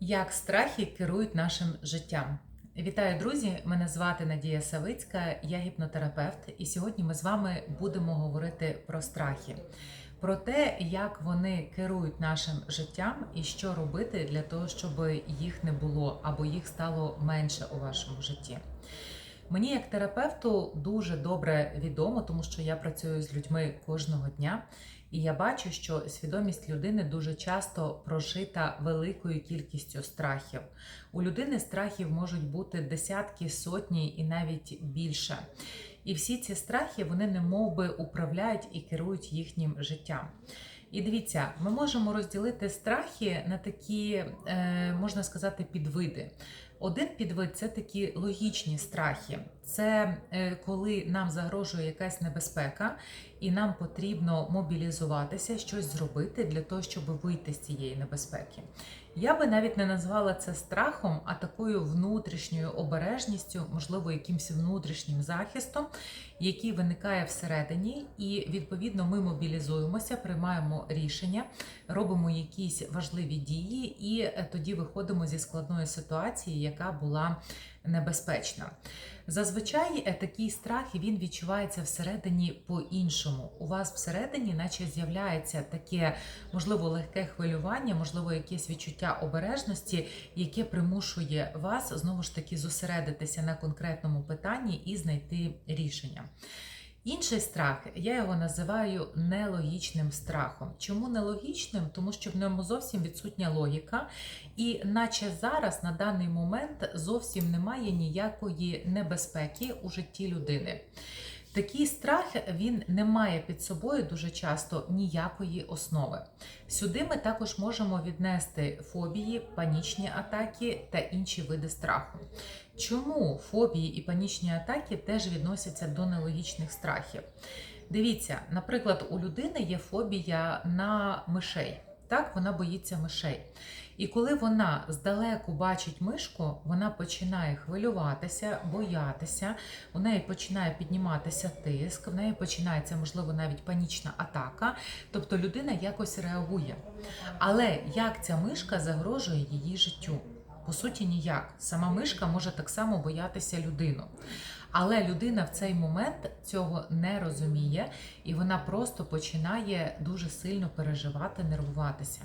Як страхи керують нашим життям? Вітаю, друзі! Мене звати Надія Савицька, я гіпнотерапевт, і сьогодні ми з вами будемо говорити про страхи, про те, як вони керують нашим життям і що робити для того, щоб їх не було або їх стало менше у вашому житті. Мені, як терапевту, дуже добре відомо, тому що я працюю з людьми кожного дня, і я бачу, що свідомість людини дуже часто прожита великою кількістю страхів. У людини страхів можуть бути десятки, сотні і навіть більше. І всі ці страхи вони немов би управляють і керують їхнім життям. І дивіться, ми можемо розділити страхи на такі, е, можна сказати, підвиди. Один підвид це такі логічні страхи. Це е, коли нам загрожує якась небезпека, і нам потрібно мобілізуватися, щось зробити для того, щоб вийти з цієї небезпеки. Я би навіть не назвала це страхом, а такою внутрішньою обережністю, можливо, якимось внутрішнім захистом, який виникає всередині, і відповідно ми мобілізуємося, приймаємо рішення, робимо якісь важливі дії, і е, тоді виходимо зі складної ситуації, яка була небезпечна. Зазвичай е, такий страх він відчувається всередині по-іншому. У вас всередині, наче з'являється таке, можливо, легке хвилювання, можливо, якесь відчуття обережності, яке примушує вас знову ж таки зосередитися на конкретному питанні і знайти рішення. Інший страх, я його називаю нелогічним страхом. Чому нелогічним? Тому що в ньому зовсім відсутня логіка, і наче зараз на даний момент зовсім немає ніякої небезпеки у житті людини. Такий страх він не має під собою дуже часто ніякої основи. Сюди ми також можемо віднести фобії, панічні атаки та інші види страху. Чому фобії і панічні атаки теж відносяться до нелогічних страхів? Дивіться, наприклад, у людини є фобія на мишей. Так, вона боїться мишей. І коли вона здалеку бачить мишку, вона починає хвилюватися, боятися, у неї починає підніматися тиск, в неї починається, можливо, навіть панічна атака. Тобто людина якось реагує. Але як ця мишка загрожує її життю? По суті, ніяк. Сама мишка може так само боятися людину. Але людина в цей момент цього не розуміє, і вона просто починає дуже сильно переживати, нервуватися.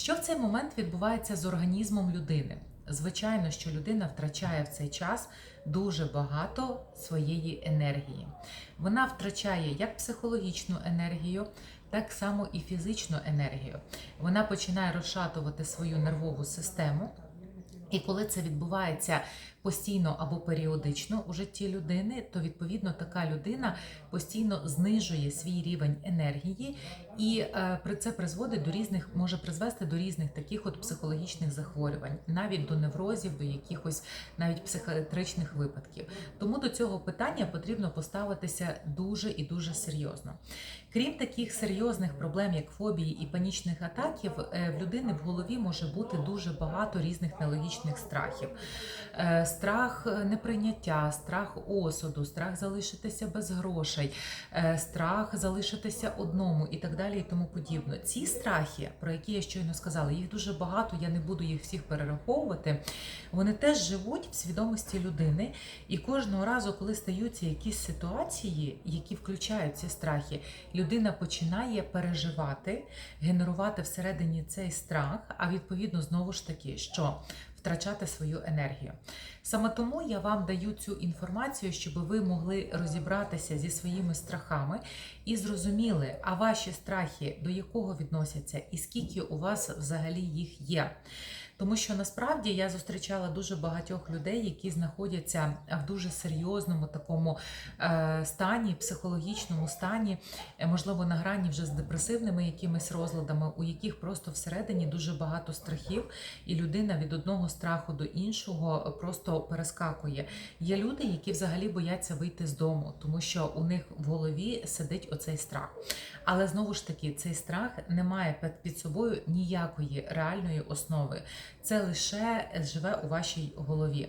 Що в цей момент відбувається з організмом людини? Звичайно, що людина втрачає в цей час дуже багато своєї енергії. Вона втрачає як психологічну енергію, так само і фізичну енергію. Вона починає розшатувати свою нервову систему. І коли це відбувається постійно або періодично у житті людини, то відповідно така людина постійно знижує свій рівень енергії, і е, при це призводить до різних, може призвести до різних таких от психологічних захворювань, навіть до неврозів, до якихось навіть психіатричних випадків. Тому до цього питання потрібно поставитися дуже і дуже серйозно. Крім таких серйозних проблем, як фобії і панічних атаків, е, в людини в голові може бути дуже багато різних нелогічних страхів. Е, страх неприйняття, страх осуду, страх залишитися без грошей, е, страх залишитися одному і так далі, і тому подібне. Ці страхи, про які я щойно сказала, їх дуже багато, я не буду їх всіх перераховувати. Вони теж живуть в свідомості людини, і кожного разу, коли стаються якісь ситуації, які включають ці страхи, людина починає переживати, генерувати всередині цей страх, а відповідно знову ж таки, що втрачати свою енергію. Саме тому я вам даю цю інформацію, щоб ви могли розібратися зі своїми страхами і зрозуміли, а ваші страхи до якого відносяться, і скільки у вас взагалі їх є. Тому що насправді я зустрічала дуже багатьох людей, які знаходяться в дуже серйозному такому е, стані, психологічному стані, е, можливо, на грані вже з депресивними якимись розладами, у яких просто всередині дуже багато страхів, і людина від одного страху до іншого просто перескакує. Є люди, які взагалі бояться вийти з дому, тому що у них в голові сидить оцей страх. Але знову ж таки, цей страх не має під собою ніякої реальної основи. Це лише живе у вашій голові.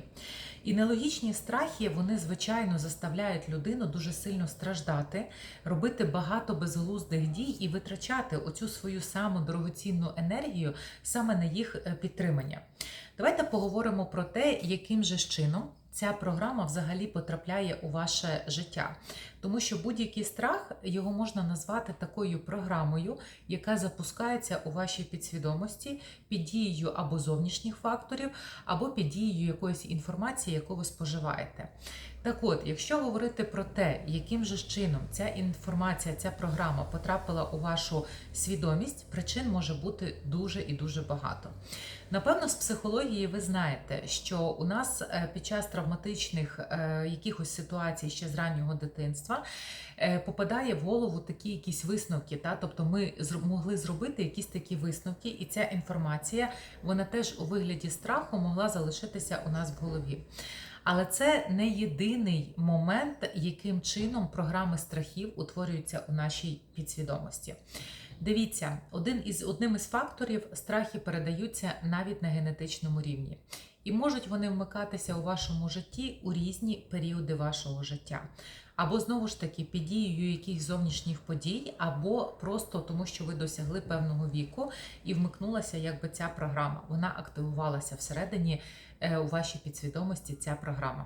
І нелогічні страхи, вони звичайно заставляють людину дуже сильно страждати, робити багато безглуздих дій і витрачати оцю свою саму дорогоцінну енергію саме на їх е, підтримання. Давайте поговоримо про те, яким же чином ця програма взагалі потрапляє у ваше життя. Тому що будь-який страх його можна назвати такою програмою, яка запускається у вашій підсвідомості під дією або зовнішніх факторів, або під дією якоїсь інформації, яку ви споживаєте. Так от, якщо говорити про те, яким же чином ця інформація, ця програма потрапила у вашу свідомість, причин може бути дуже і дуже багато. Напевно, з психології ви знаєте, що у нас е, під час травматичних е, якихось ситуацій ще з раннього дитинства е, попадає в голову такі якісь висновки. Та? Тобто ми могли зробити якісь такі висновки, і ця інформація вона теж у вигляді страху могла залишитися у нас в голові. Але це не єдиний момент, яким чином програми страхів утворюються у нашій підсвідомості. Дивіться, один із одним із факторів страхи передаються навіть на генетичному рівні. І можуть вони вмикатися у вашому житті у різні періоди вашого життя. Або знову ж таки під дією якихось зовнішніх подій, або просто тому, що ви досягли певного віку і вмикнулася якби ця програма. Вона активувалася всередині е, у вашій підсвідомості ця програма.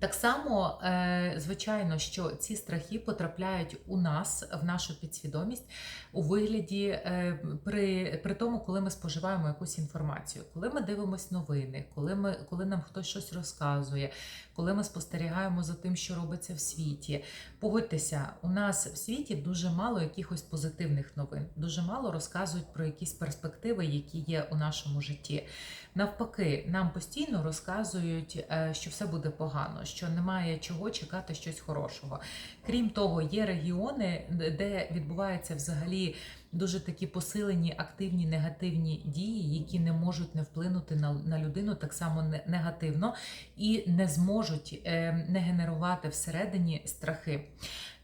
Так само, е, звичайно, що ці страхи потрапляють у нас в нашу підсвідомість у вигляді е, при, при тому, коли ми споживаємо якусь інформацію, коли ми дивимося новини, коли ми коли нам хтось щось розказує, коли ми спостерігаємо за тим, що робиться в світі. Погодьтеся, у нас в світі дуже мало якихось позитивних новин, дуже мало розказують про якісь перспективи, які є у нашому житті. Навпаки, нам постійно розказують, е, що все буде погано, що немає чого чекати щось хорошого. Крім того, є регіони, де відбуваються взагалі дуже такі посилені активні негативні дії, які не можуть не вплинути на, на людину так само негативно і не зможуть е, не генерувати всередині страхи.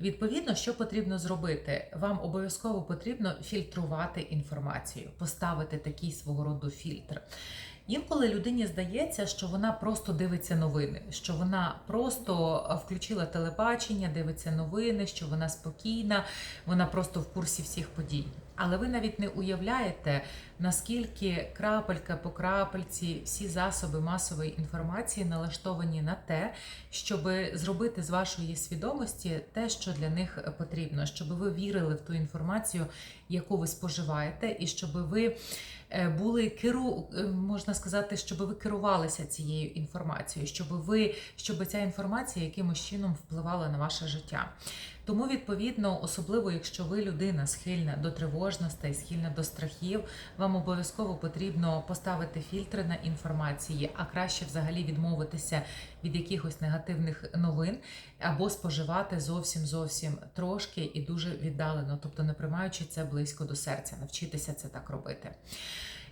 Відповідно, що потрібно зробити? Вам обов'язково потрібно фільтрувати інформацію, поставити такий свого роду фільтр. Інколи людині здається, що вона просто дивиться новини, що вона просто е, включила телебачення, дивиться новини, що вона спокійна, вона просто в курсі всіх подій. Але ви навіть не уявляєте, наскільки крапелька по крапельці всі засоби масової інформації налаштовані на те, щоб зробити з вашої свідомості те, що для них потрібно, щоб ви вірили в ту інформацію, яку ви споживаєте, і щоб ви були керу, е, можна сказати, щоб ви керувалися цією інформацією, щоб ви щоб ця інформація якимось чином впливала на ваше життя. Тому, відповідно, особливо якщо ви людина схильна до тривожностей, схильна до страхів, вам обов'язково потрібно поставити фільтри на інформації, а краще взагалі відмовитися від якихось негативних новин або споживати зовсім зовсім трошки і дуже віддалено, тобто не приймаючи це близько до серця, навчитися це так робити.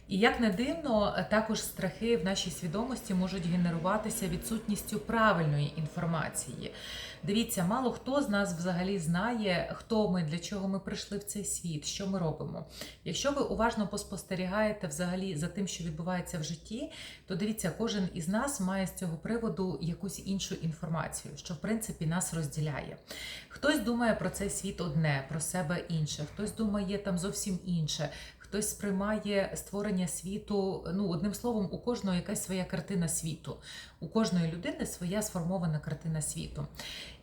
І як не дивно, також страхи в нашій свідомості можуть генеруватися відсутністю правильної інформації. Дивіться, мало хто з нас взагалі знає, хто ми, для чого ми прийшли в цей світ, що ми робимо. Якщо ви уважно поспостерігаєте взагалі за тим, що відбувається в житті, то дивіться, кожен із нас має з цього приводу якусь іншу інформацію, що в принципі нас розділяє. Хтось думає про цей світ одне, про себе інше, хтось думає там зовсім інше. Хтось сприймає створення світу, ну одним словом, у кожного якась своя картина світу, у кожної людини своя сформована картина світу.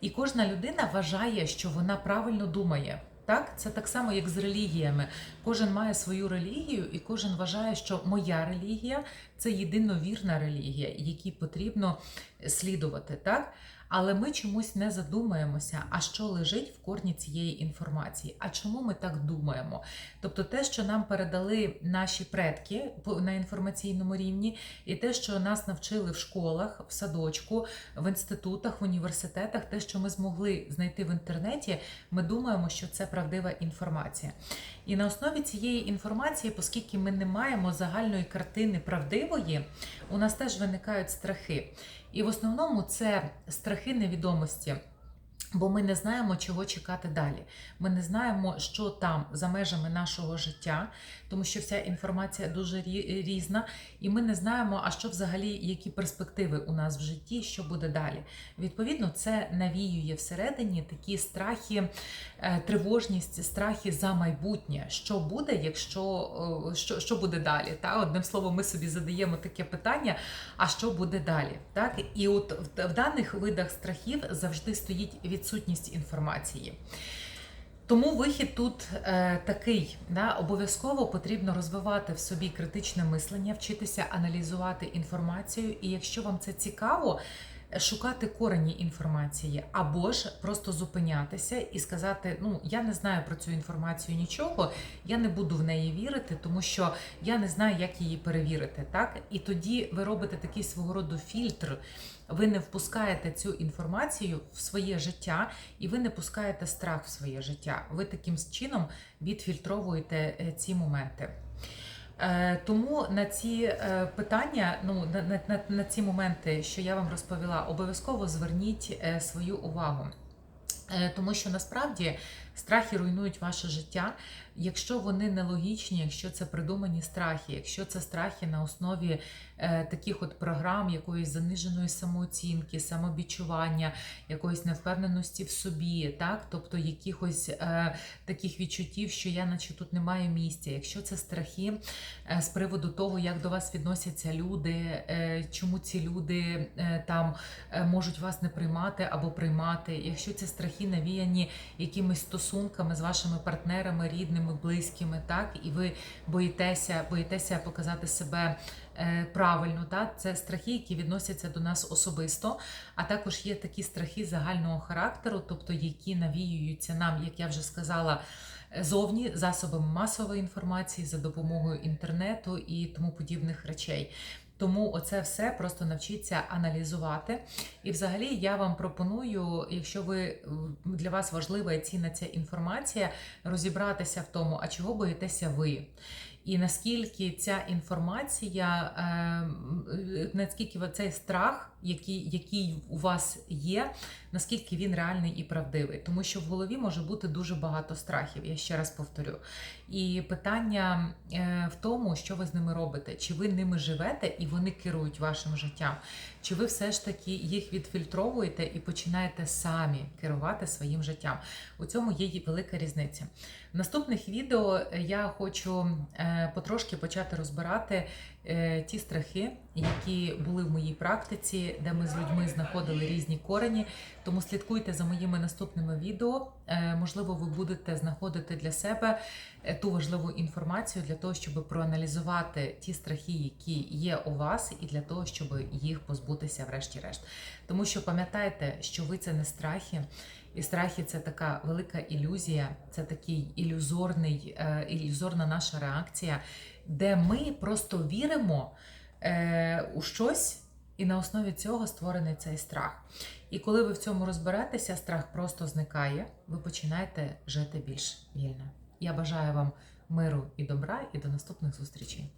І кожна людина вважає, що вона правильно думає. Так, це так само, як з релігіями. Кожен має свою релігію, і кожен вважає, що моя релігія це єдиновірна релігія, якій потрібно слідувати. Так? Але ми чомусь не задумаємося, а що лежить в корні цієї інформації. А чому ми так думаємо? Тобто, те, що нам передали наші предки на інформаційному рівні, і те, що нас навчили в школах, в садочку, в інститутах, в університетах, те, що ми змогли знайти в інтернеті, ми думаємо, що це правдива інформація. І на основі цієї інформації, оскільки ми не маємо загальної картини правдивої, у нас теж виникають страхи. І в основному це страхи невідомості. Бо ми не знаємо, чого чекати далі. Ми не знаємо, що там за межами нашого життя, тому що вся інформація дуже різна, і ми не знаємо, а що взагалі, які перспективи у нас в житті, що буде далі. Відповідно, це навіює всередині такі страхи, е, тривожність, страхи за майбутнє. Що буде, якщо е, що, що буде далі? Та одним словом, ми собі задаємо таке питання: а що буде далі? Так і от в, в даних видах страхів завжди стоїть відсутність інформації. Тому вихід тут е, такий: да, обов'язково потрібно розвивати в собі критичне мислення, вчитися аналізувати інформацію, і якщо вам це цікаво, шукати корені інформації, або ж просто зупинятися і сказати: ну я не знаю про цю інформацію нічого, я не буду в неї вірити, тому що я не знаю, як її перевірити. Так і тоді ви робите такий свого роду фільтр. Ви не впускаєте цю інформацію в своє життя, і ви не пускаєте страх в своє життя. Ви таким чином відфільтровуєте е, ці моменти. Е, Тому на ці е, питання, ну на, на, на, ці моменти, що я вам розповіла, обов'язково зверніть е, свою увагу. Тому що насправді страхи руйнують ваше життя, якщо вони нелогічні, якщо це придумані страхи, якщо це страхи на основі е, таких от програм, якоїсь заниженої самооцінки, самобічування, якоїсь невпевненості в собі, так, тобто якихось е, таких відчуттів, що я, наче тут не маю місця, якщо це страхи е, з приводу того, як до вас відносяться люди, е, чому ці люди е, там е, можуть вас не приймати або приймати, якщо ці страхи навіяні якимись стосунками з вашими партнерами, рідними, близькими, так і ви боїтеся, боїтеся показати себе е, правильно. Так? Це страхи, які відносяться до нас особисто, а також є такі страхи загального характеру, тобто які навіюються нам, як я вже сказала. Зовні засобами масової інформації за допомогою інтернету і тому подібних речей. Тому оце все просто навчіться аналізувати. І взагалі я вам пропоную, якщо ви для вас важлива і цінна ця інформація, розібратися в тому, а чого боїтеся ви. І наскільки ця інформація, е, наскільки цей страх, який, який у вас є, наскільки він реальний і правдивий, тому що в голові може бути дуже багато страхів. Я ще раз повторю. І питання е, в тому, що ви з ними робите, чи ви ними живете і вони керують вашим життям, чи ви все ж таки їх відфільтровуєте і починаєте самі керувати своїм життям. У цьому є велика різниця. Наступних відео я хочу е, потрошки почати розбирати е, ті страхи, які були в моїй практиці, де ми з людьми знаходили різні корені. Тому слідкуйте за моїми наступними відео. Е, Можливо, ви будете знаходити для себе е, ту важливу інформацію для того, щоб проаналізувати ті страхи, які є у вас, і для того, щоб їх позбутися, врешті-решт. Тому що пам'ятайте, що ви це не страхи. І страхи це така велика ілюзія, це такий ілюзорний, е, ілюзорна наша реакція, де ми просто віримо е, у щось, і на основі цього створений цей страх. І коли ви в цьому розберетеся, страх просто зникає, ви починаєте жити більш вільно. Я бажаю вам миру і добра, і до наступних зустрічей.